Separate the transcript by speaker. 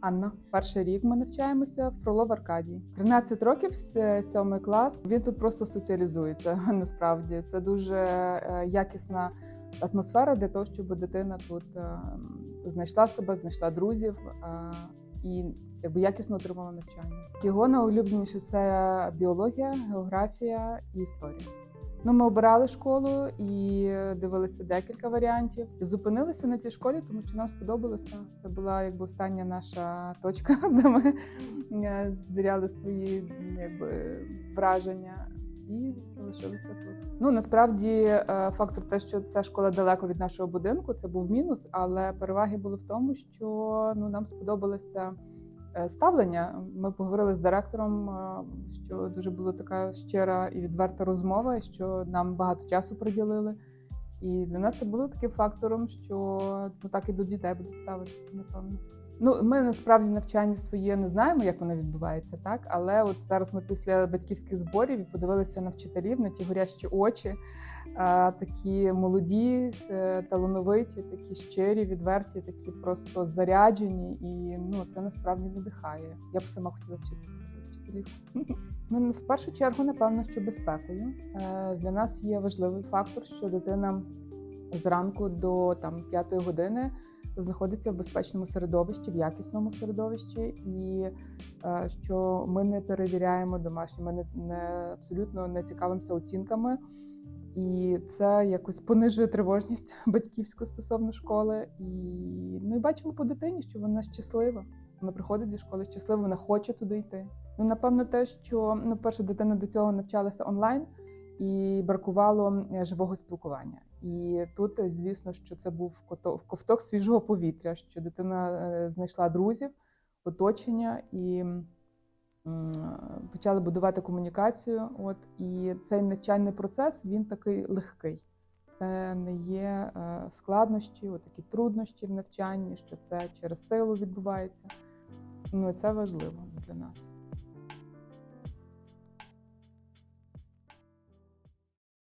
Speaker 1: Анна, перший рік ми навчаємося в Фролов Аркадії. 13 років, с- сьомий клас. Він тут просто соціалізується. Насправді це дуже е, якісна атмосфера для того, щоб дитина тут е, знайшла себе, знайшла друзів е, і якби якісно отримала навчання. Його найулюбленіше це біологія, географія і історія. Ну, ми обирали школу і дивилися декілька варіантів. Зупинилися на цій школі, тому що нам сподобалося. Це була якби остання наша точка, де ми е, звіряли свої якби враження. І залишилися тут. Ну насправді е, фактор те, що ця школа далеко від нашого будинку, це був мінус, але переваги були в тому, що ну нам сподобалося ставлення. Ми поговорили з директором, е, що дуже була така щира і відверта розмова, що нам багато часу приділили. І для нас це було таким фактором, що ну так і до дітей будуть ставитися, напевно. Ну, ми насправді навчання своє не знаємо, як воно відбувається, так але от зараз ми після батьківських зборів подивилися на вчителів, на ті горящі очі, такі молоді, е, талановиті, такі щирі, відверті, такі просто заряджені, і ну це насправді надихає. Я б сама хотіла вчитися вчителів. Ну, в першу чергу, напевно, що безпекою Е, для нас є важливий фактор, що дитина зранку до п'ятої години знаходиться в безпечному середовищі, в якісному середовищі, і е, що ми не перевіряємо домашні, ми не, не абсолютно не цікавимося оцінками. І це якось понижує тривожність батьківську стосовно школи. І ну бачимо по дитині, що вона щаслива. Вона приходить зі школи щаслива, вона хоче туди йти. Ну напевно, те, що ну, перша дитина до цього навчалася онлайн і бракувало е, живого спілкування. І тут, е, звісно, що це був ковток свіжого повітря, що дитина е, знайшла друзів, оточення і почали будувати комунікацію. От і цей навчальний процес він такий легкий. Це не є е, складнощі, такі труднощі в навчанні, що це через силу відбувається. Ну і це важливо для нас.